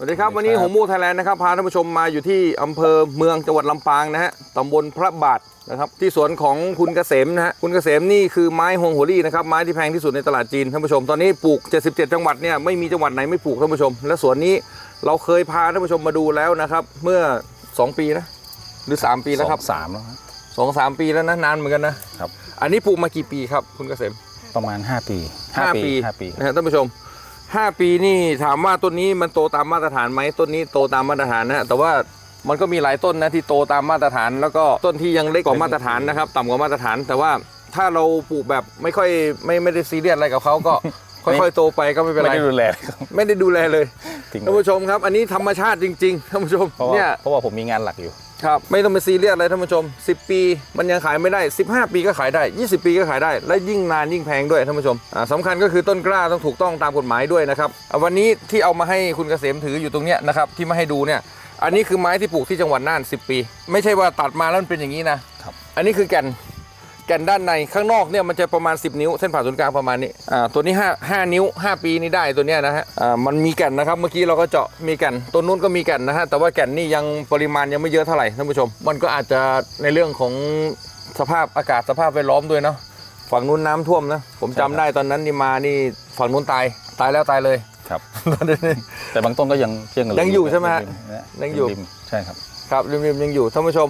สวัสดีครับวันนี้สวัสหดีงครับมูไทยแลนด์นะครับพาท่านผู้ชมมาอยู่ที่อำเภอเมืองจังหวัดลำปางนะฮะตำบลพระบาทนะครับที่สวนของคุณเกษมนะฮะคุณเกษมนี่คือไม้ฮวงหัวรี่นะครับไม้ที่แพงที่สุดในตลาดจีนท่านผู้ชมตอนนี้ปลูก 77 จังหวัดเนี่ยไม่มีจังหวัดไหนไม่ปลูกท่านผู้ชม และสวนนี้เราเคยพาท่านผู้ชมมาดูแล้วนะครับเมื่อ 2 ปีนะหรือ 3 ปีแล้วครับสองสามแล้วครับสองสามปีแล้วนะนานเหมือนกันนะครับ อันนี้ปลูกมากี่ปีครับคุณเกษมประมาณ 5 ปีห้าปีห้าปีนะฮะท่านผู้ชม ห้าปีนี่ถามว่าต้นนี้มันโตตามมาตรฐานไหมต้นนี้โตตามมาตรฐานนะฮะแต่ว่ามันก็มีหลายต้นนะที่โตตามมาตรฐาน แล้วก็ต้นที่ยังเล็กกว่ามาตรฐานนะครับ ต่ำกว่ามาตรฐาน แต่ว่าถ้าเราปลูกแบบไม่ค่อยไม่ไม่ได้ซีเรียสอะไรกับเขาก็ ค่อยๆโตไปก็ไม่เป็นไม่ไรได้ดูแลเลยครับไม่ได้ดูแลเลยทิ้งท่านผู้ชมครับ อันนี้ธรรมชาติจริงๆท่านผู้ชมเพราะว่าเนี่ยเพราะว่าผมมีงานหลักอยู่ ครับไม่ต้องไปซีเรียสอะไรท่านผู้ชม 10 ปี มันยังขายไม่ได้ 15 ปีก็ขายได้ 20 ปีก็ขายได้ และยิ่งนานยิ่งแพงด้วยท่านผู้ชมอ่าสำคัญก็คือต้นกล้าต้องถูกต้องตามกฎหมายด้วยนะครับอ่าวันนี้ที่เอามาให้คุณเกษมถืออยู่ตรงเนี้ยนะครับที่มาให้ดูเนี่ยอันนี้คือไม้ที่ปลูกที่จังหวัดน่าน 10 ปี ไม่ใช่ว่าตัดมาแล้วมันเป็นอย่างนี้นะครับอันนี้คือแก่น แก่นด้านในข้างนอกเนี่ยมันจะประมาณ 10 นิ้ว เส้นผ่าศูนย์กลางประมาณนี้อ่าตัวนี้5 5นิ้ว 5 ปีนี่ได้ตัวเนี้ยนะฮะอ่ามันมีแก่นนะครับเมื่อกี้เราก็เจาะมีแก่นตัวนู้นก็มีแก่นนะฮะแต่ว่าแก่นนี่ยังปริมาณยังไม่เยอะเท่าไหร่ท่านผู้ชม มันก็อาจจะในเรื่องของสภาพอากาศสภาพแวดล้อมด้วยเนาะฝั่งนู้นน้ำท่วมนะผมจำใช่ครับได้ตอนนั้นนี่มานี่ฝั่งนู้นตายตายแล้วตายเลยครับแต่บางต้นก็ยังยังเหลืยังอยู่ใช่ไหมฮะริๆนะยังอยู่ริมๆใช่ครับครับริมๆยังอยู่ท่านผู้ชม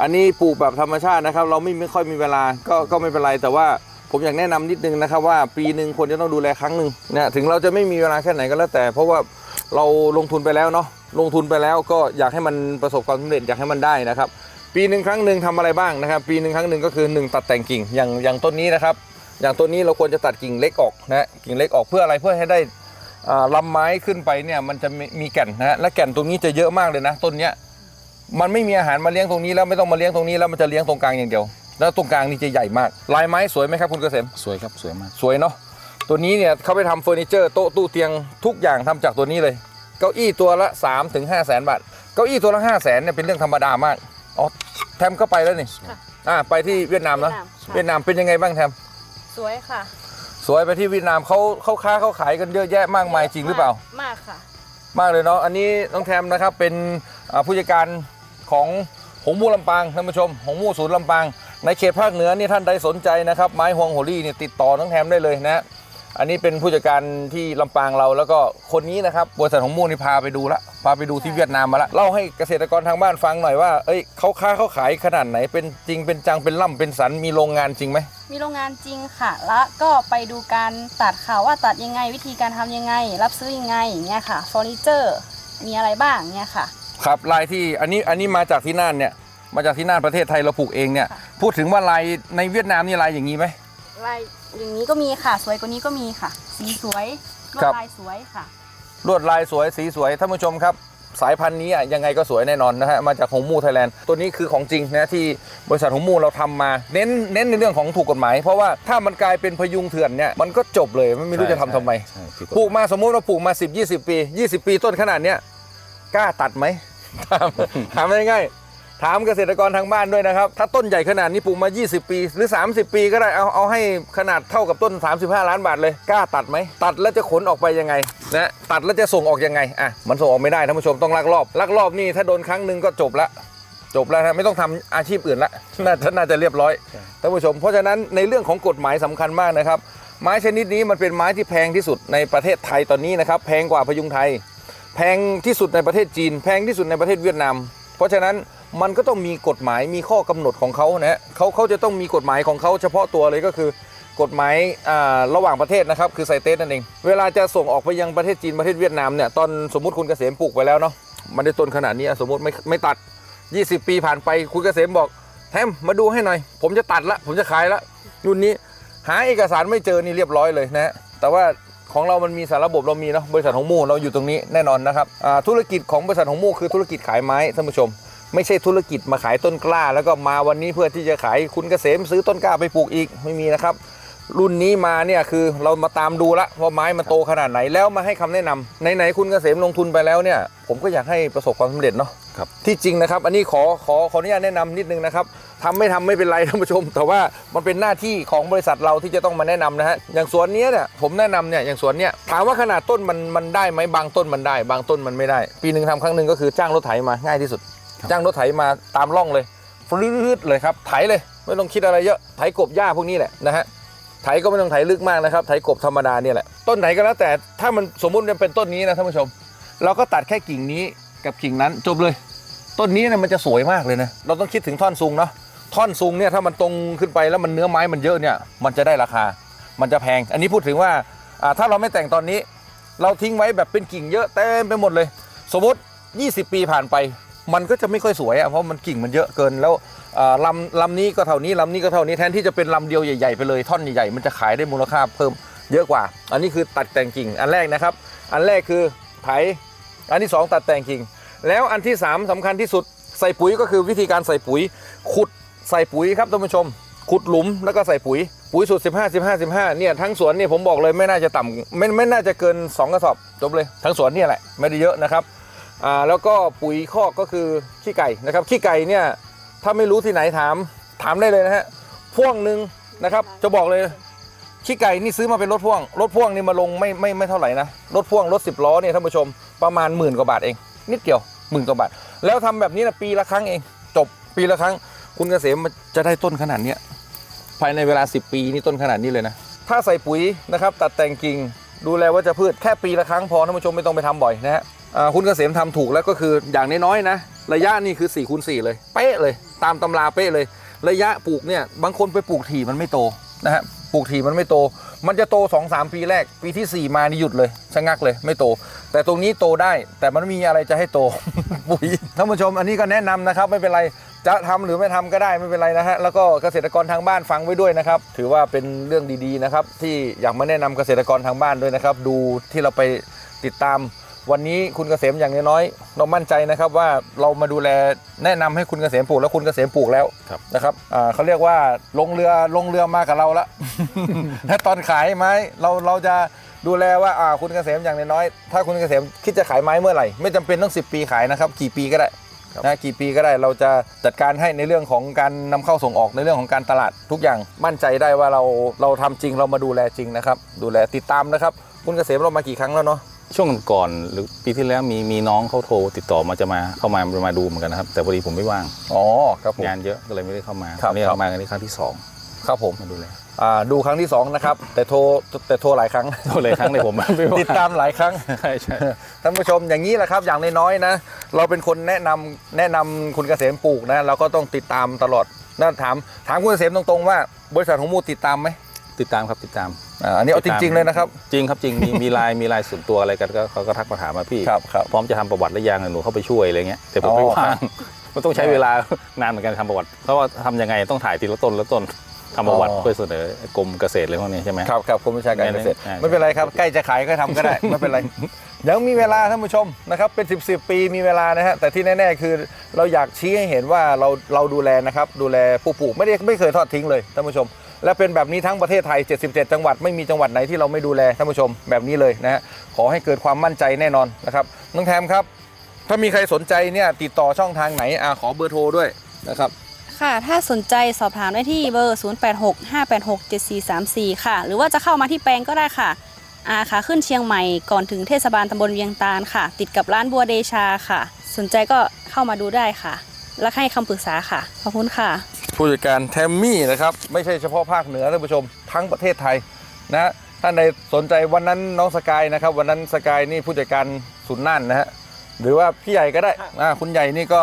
อันนี้ปลูกแบบธรรมชาตินะครับ เราไม่ไม่ค่อยมีเวลาก็ก็ไม่เป็นไรแต่ว่าผมอยากแนะนำนิดนึงนะครับว่าปีหนึ่งควรจะต้องดูแลครั้งหนึ่งเนี่ยถึงเราจะไม่มีเวลาแค่ไหนก็แล้วแต่ เพราะว่าเราลงทุนไปแล้วเนาะลงทุนไปแล้วก็อยากให้มันประสบความสำเร็จอยากให้มันได้นะครับ ปีหนึ่งครั้งหนึ่งทำอะไรบ้างนะครับ ปีหนึ่งครั้งหนึ่งก็คือหนึ่งตัดแต่งกิ่งอย่างอย่างต้นนี้นะครับ อย่างต้นนี้เราควรจะตัดกิ่งเล็กออกนะกิ่งเล็กออกเพื่ออะไรเพื่อให้ได้อ่าลำไม้ขึ้นไปเนี่ยมันจะมีมีแก่นนะฮะและแก่นตรงนี้จะเยอะมากเลยนะต้นเนี้ย มันไม่มีอาหารมาเลี้ยงตรงนี้แล้วไม่ต้องมาเลี้ยงตรงนี้แล้วมันจะเลี้ยงตรงกลางอย่างเดียว แล้วตรงกลางนี่จะใหญ่มาก ลายไม้สวยไหมครับคุณเกษมสวยครับสวยมาก สวยเนาะตัวนี้เนี่ยเขาไปทำเฟอร์นิเจอร์โต๊ะตู้เตียงทุกอย่างทำจากตัวนี้เลย เก้าอี้ตัวละ3าถึงห้าแสนบาท เก้าอี้ตัวละห้าแสนเนี่ยเป็นเรื่องธรรมดามากอ๋อแทมก็ไปแล้วนี่ค่ะอ่าไปที่เวียดนามเนาะค่ะเวียดนามเป็นยังไงบ้างแทมสวยค่ะ สวยไปที่เวียดนามเขาเขาค้าเขาขายกันเยอะแยะมากมายจริงหรือเปล่า มากค่ะ มากเลยเนาะอันนี้น้องแทมนะครับเป็นอ่าผู้จัดการ ของหงมูลำปางท่านผู้ชมหงมูศูนย์ลำปาง ในเขตภาคเหนือนี่ท่านใดสนใจนะครับไม้ฮวงโหรี่เนี่ยติดต่อน้องแทมได้เลยนะ อันนี้เป็นผู้จัดการที่ลำปางเราแล้วก็คนนี้นะครับบริษัทของมูนี่พาไปดูละพาไปดูที่เวียดนามมาละเล่าให้เกษตรกรทางบ้านฟังหน่อยว่าเอ้ยเขาค้าเขาขายขนาดไหนเป็นจริงเป็นจังเป็นล่ำเป็นสันมีโรงงานจริงไหมมีโรงงานจริงค่ะ แล้วก็ไปดูการตัดค่ะว่าตัดยังไงวิธีการทำยังไง รับซื้อยังไงอย่างเงี้ยค่ะเฟอร์นิเจอร์มีอะไรบ้างเงี้ยค่ะ ครับลายที่อันนี้อันนี้มาจากที่น่านเนี่ยมาจากที่น่านประเทศไทยเราปลูกเองเนี่ยค่ะพูดถึงว่าลายในเวียดนามนี่ลายอย่างนี้ไหมลายอย่างนี้ก็มีค่ะ สวยกว่านี้ก็มีค่ะ สีสวยลวครัดบลายสวยค่ะ ลวดลายสวยสีสวยท่านผู้ชมครับ สายพันธุ์นี้อะยังไงก็สวยแน่นอนนะฮะมาจากหงมูไทยแลนด์ตัวนี้คือของจริงนะที่บริษัทหงมูเราทำมา เน้นเน้นในเรื่องของถูกกฎหมาย เพราะว่าถ้ามันกลายเป็นพยุงเถื่อนเนี่ยมันก็จบเลยไม่รู้จะทำทำไมใช่ผิดฎหปลูกมาสมมุติว่าปลูกมา 10 20 ปี 20 ปีต้นขนาดเนี้ย กล้าตัดไหมถามถามง่ายๆถามเกษตรกรทางบ้านด้วยนะครับ ถ้าต้นใหญ่ขนาดนี้ปลูกมา 20 ปี หรือ 30 ปีก็ได้เอาเอาให้ขนาดเท่ากับต้น 35 ล้านบาทเลยกล้าตัดไหมตัดแล้วจะขนออกไปยังไงนะตัดแล้วจะส่งออกยังไงอะมันส่งออกไม่ได้ท่านผู้ชมต้องลักลอบลักลอบนี่ถ้าโดนครั้งหนึ่งก็จบละจบแล้วนะไม่ต้องทำอาชีพอื่นละน่าจะน่าจะเรียบร้อยท่านผู้ชม เพราะฉะนั้นในเรื่องของกฎหมายสำคัญมากนะครับ ไม้ชนิดนี้มันเป็นไม้ที่แพงที่สุดในประเทศไทยตอนนี้นะครับ แพงกว่าพยุงไทย แพงที่สุดในประเทศจีน แพงที่สุดในประเทศเวียดนาม เพราะฉะนั้นมันก็ต้องมีกฎหมายมีข้อกำหนดของเขานะฮะเขาเขาจะต้องมีกฎหมายของเขาเฉพาะตัวเลยก็คือกฎหมายอ่าระหว่างประเทศนะครับคือไซเตสนั่นเอง เวลาจะส่งออกไปยังประเทศจีนประเทศเวียดนามเนี่ยตอนสมมติคุณเกษมปลูกไปแล้วเนาะมันได้ต้นขนาดนี้สมมติไม่ไม่ตัด 20 ปีผ่านไปคุณเกษมบอกแทมมาดูให้หน่อย ผมจะตัดละผมจะขายละรุ่นนี้หาเอกสารไม่เจอนี่เรียบร้อยเลยนะแต่ว่า ของเรามันมีสารระบบเรามีเนาะบริษัทของมูเราอยู่ตรงนี้แน่นอนนะครับธุรกิจของบริษัทของมูคือธุรกิจขายไม้ท่านผู้ชม ไม่ใช่ธุรกิจมาขายต้นกล้า แล้วก็มาวันนี้เพื่อที่จะขายคุณเกษมซื้อต้นกล้าไปปลูกอีกไม่มีนะครับ รุ่นนี้มาเนี่ยคือเรามาตามดูละว่าไม้มันโตขนาดไหนแล้วมาให้คำแนะนำไหนๆคุณเกษมลงทุนไปแล้วเนี่ย ผมก็อยากให้ประสบความสำเร็จเนาะครับที่จริงนะครับ อันนี้ขอขอขออนุญาตแนะนำนิดนึงนะครับทำไม่ทำไม่เป็นไรท่านผู้ชม แต่ว่ามันเป็นหน้าที่ของบริษัทเราที่จะต้องมาแนะนำนะฮะอย่างสวนเนี้ยเนี่ยผมแนะนำเนี่ยอย่างสวนเนี้ยถามว่าขนาดต้นมันมันได้ไหมบางต้นมันได้ บางต้นมันไม่ได้ ปีหนึ่งทำครั้งหนึ่งก็คือจ้างรถไถมาง่ายที่สุด จ้างรถไถมาตามร่องเลยฟลืดเลยครับไถเลยไม่ต้องคิดอะไรเยอะไถกบหญ้าพวกนี้แหละนะฮะ ไถก็ไม่ต้องไถลึกมากนะครับ ไถกบธรรมดาเนี่ยแหละ ต้นไหนก็แล้วแต่ถ้ามันสมมุติมันเป็นต้นนี้นะท่านผู้ชม เราก็ตัดแค่กิ่งนี้กับกิ่งนั้นจบเลย ต้นนี้เนี่ยมันจะสวยมากเลยนะ เราต้องคิดถึงท่อนซุงเนาะ ท่อนซุงเนี่ยถ้ามันตรงขึ้นไปแล้วมันเนื้อไม้มันเยอะเนี่ย มันจะได้ราคา มันจะแพง อันนี้พูดถึงว่าอ่าถ้าเราไม่แต่งตอนนี้ เราทิ้งไว้แบบเป็นกิ่งเยอะเต็มไปหมดเลย สมมติ 20 ปีผ่านไป มันก็จะไม่ค่อยสวยอะ่ะเพราะมันกิ่งมันเยอะเกินแล้ว อ่าลำลำนี้ก็เท่านี้ลำนี้ก็เท่านี้แทนที่จะเป็นลำเดียวใหญ่ๆไปเลยท่อนใหญ่ๆมันจะขายได้มูลค่าเพิ่มเยอะกว่า อันนี้คือตัดแต่งกิ่งอันแรกนะครับ อันแรกคือไถอันที่สองตัดแต่งกิ่ง แล้วอันที่สามสำคัญที่สุดใส่ปุ๋ยก็คือวิธีการใส่ปุ๋ย ขุดใส่ปุ๋ยครับท่านผู้ชม ขุดหลุมแล้วก็ใส่ปุ๋ย ปุ๋ยสูตร 15 15 15เนี่ยทั้งสวนเนี่ยผมบอกเลยไม่น่าจะต่ำไม่ไม่น่าจะเกิน 2 กระสอบจบเลย ทั้งสวนเนี่ยแหละไม่ได้เยอะนะครับอ่าแล้วก็ปุ๋ยคอกก็คือขี้ไก่นะครับขี้ไก่เนี่ย ถ้าไม่รู้ที่ไหนถามถามได้เลยนะฮะพ่วงหนึ่งนะครับ จะบอกเลยขี้ไก่นี่ซื้อมาเป็นรถพ่วง รถพ่วงนี่มาลงไม่ไม่ไม่เท่าไหร่นะ รถพ่วงรถ10ล้อเนี่ยท่านผู้ชมประมาณหมื่นกว่าบาทเอง นิดเดียวหมื่นกว่าบาท แล้วทำแบบนี้นะปีละครั้งเอง จบปีละครั้ง คุณเกษมจะได้ต้นขนาดเนี้ยภายในเวลา 10 ปีนี่ต้นขนาดนี้เลยนะ ถ้าใส่ปุ๋ยนะครับตัดแต่งกิ่งดูแลวัชพืชแค่ปีละครั้งพอท่านผู้ชมไม่ต้องไปทำบ่อยนะฮะคุณเกษมทำถูกแล้วก็คืออย่างน้อยๆนะ ระยะนี่คือ4คูณ4เลยเป๊ะเลย ตามตำราเป๊ะเลย ระยะปลูกเนี่ยบางคนไปปลูกถี่มันไม่โตนะฮะปลูกถี่มันไม่โต มันจะโต2-3ปีแรก ปีที่ 4 มานี่หยุดเลยชะงักเลยไม่โต แต่ตรงนี้โตได้แต่มันมีอะไรจะให้โตปุ๋ยท่านผู้ชมอันนี้ก็แนะนำนะครับ ไม่เป็นไรจะทำหรือไม่ทำก็ได้ไม่เป็นไรนะฮะแล้วก็เกษตรกรทางบ้านฟังไว้ด้วยนะครับ ถือว่าเป็นเรื่องดีๆนะครับ ที่อยากมาแนะนำเกษตรกรทางบ้านด้วยนะครับ ดูที่เราไปติดตาม วันนี้คุณเกษมอย่างน้อยๆเรามั่นใจนะครับว่าเรามาดูแลแนะนำให้คุณเกษมปลูกแล้วคุณเกษมปลูกแล้วครับนะครับอ่าเขาเรียกว่าลงเรือลงเรือมากับเราละถ้าตอนขายไม้เราเราจะดูแลว่าอ่าคุณเกษมอย่างน้อยๆถ้าคุณเกษมคิดจะขายไม้เมื่อไหร่ ไม่จำเป็นต้อง 10 ปีขายนะครับกี่ปีก็ได้ครับนะกี่ปีก็ได้เราจะจัดการให้ในเรื่องของการนำเข้าส่งออกในเรื่องของการตลาดทุกอย่างมั่นใจได้ว่าเราเราทำจริงเรามาดูแลจริงนะครับ ดูแลติดตามนะครับ คุณเกษมเรามากี่ครั้งแล้วเนาะ ช่วงก่อนหรือปีที่แล้วมีมีน้องเขาโทรติดต่อมาจะมาเข้ามามาดูเหมือนกันนะครับ แต่พอดีผมไม่ว่างอ๋อครับผมงานเยอะก็เลยไม่ได้เข้ามาครับวันนี้ครับเรามากันที่ครั้งที่สองครับผมมาดูแลอ่าดูครั้งที่สองนะครับ แต่โทรแต่โทรหลายครั้งโทรเลยครั้งเลยผมไม่ว่างติดตามหลายครั้งใช่ใช่ท่านผู้ชมอย่างนี้แหละครับ อย่างน้อยๆนะ เราเป็นคนแนะนำแนะนำคุณเกษมปลูกนะเราก็ต้องติดตามตลอดนะถามถามคุณเกษมตรงๆว่า บริษัทของมูติดตามไหม ติดตามครับติดตามอ่าอันนี้เอาจริง ๆเลยนะครับ จริงครับจริงมีมีไลน์มีไลน์ส่วนตัวอะไรกันก็เขาก็ทักมาถามมาพี่ ครับครับ พร้อมจะทำประวัติหรือยังหนูเข้าไปช่วยอะไรเงี้ยแต่ผมไม่อ๋อว่างมันต้องใช้เวลานานเหมือนกันทำประวัติเพราะว่าทำยังไงต้องถ่ายทีละต้นละต้นทำประวัติอ๋อเพื่อเสนอกรมเกษตรอะไรพวกนี้ใช่ไหม ครับครับคุณวิชาการเกษตรใช่ไม่เป็นไรครับใกล้จะขายก็ทำก็ได้ ไม่เป็นไรยังมีเวลาท่านผู้ชมนะครับเป็น 10บสปี มีเวลานะฮะแต่ที่แน่ๆคือเราอยากชี้ให้เห็นว่าเราเราดูแลนะครับดูแลผู้ปลูกไม่ได้ไม่เคยทอดทิ้งเลยท่านผู้ชม และเป็นแบบนี้ทั้งประเทศไทย 77 จังหวัดไม่มีจังหวัดไหนที่เราไม่ดูแลท่านผู้ชมแบบนี้เลยนะฮะขอให้เกิดความมั่นใจแน่นอนนะครับน้องแทมครับ ถ้ามีใครสนใจเนี่ยติดต่อช่องทางไหนอ่าขอเบอร์โทรด้วยนะครับค่ะ ถ้าสนใจสอบถามได้ที่เบอร์ 0865867434 ค่ะ หรือว่าจะเข้ามาที่แปลงก็ได้ค่ะอาค่ะขึ้นเชียงใหม่ก่อนถึงเทศบาลตำบลเวียงตาลค่ะ ติดกับร้านบัวเดชาค่ะ สนใจก็เข้ามาดูได้ค่ะ และให้คำปรึกษาค่ะ ขอบคุณค่ะ ผู้จัดการแทมมี่นะครับ ไม่ใช่เฉพาะภาคเหนือท่านผู้ชมทั้งประเทศไทยนะท่านใดสนใจวันนั้นน้องสกายนะครับ วันนั้นสกายนี่ผู้จัดการศูนย์น่านนะฮะหรือว่าพี่ใหญ่ก็ได้อ่าคุณใหญ่นี่ก็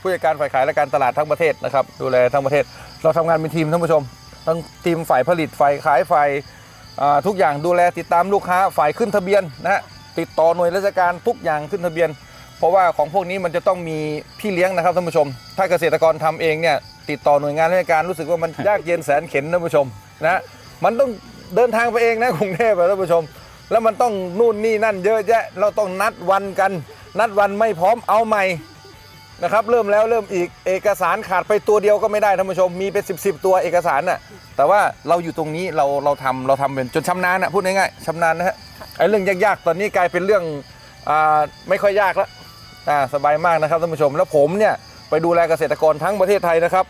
ผู้จัดการฝ่ายขายและการตลาดทั้งประเทศนะครับ ดูแลทั้งประเทศ เราทำงานเป็นทีมท่านผู้ชมทั้งทีมฝ่ายผลิตฝ่ายขายฝ่ายทุกอย่างดูแลติดตามลูกค้าฝ่ายขึ้นทะเบียนนะฮะติดต่อหน่วยราชการทุกอย่างขึ้นทะเบียน เพราะว่าของพวกนี้มันจะต้องมีพี่เลี้ยงนะครับท่านผู้ชม ถ้าเกษตรกรทำเองเนี่ย ติดต่อหน่วยงานราชการรู้สึกว่ามันยากเย็นแสนเข็นท่านผู้ชมนะมันต้องเดินทางไปเองนะกรุงเทพอะท่านผู้ชม แล้วมันต้องนู่นนี่นั่นเยอะแยะ เราต้องนัดวันกัน นัดวันไม่พร้อมเอาใหม่นะครับเริ่มแล้วเริ่มอีกเอกสารขาดไปตัวเดียวก็ไม่ได้ท่านผู้ชมมีเป็น10บสตัวเอกสารน่ะแต่ว่าเราอยู่ตรงนี้เราเราทำเราทำเป็นจนชำนาญนะพูดง่ายๆชำนาญนะฮะไอ้เรื่องยากๆตอนนี้กลายเป็นเรื่องอ่าไม่ค่อยยากแล้วอ่าสบายมากนะครับท่านผู้ชมแล้วผมเนี่ย ไปดูแลเกษตรกรทั้งประเทศไทยนะครับ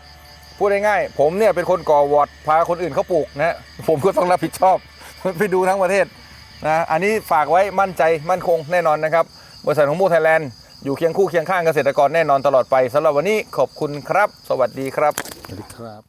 พูดง่ายๆผมเนี่ยเป็นคนก่อวอร์ดพาคนอื่นเขาปลูกนะผมก็ต้องรับผิดชอบไปดูทั้งประเทศนะอันนี้ฝากไว้มั่นใจมั่นคงแน่นอนนะครับ บริษัทของมูไทยแลนด์อยู่เคียงคู่เคียงข้างเกษตรกรแน่นอนตลอดไปสำหรับวันนี้ขอบคุณครับ สวัสดีครับสวัสดีครับ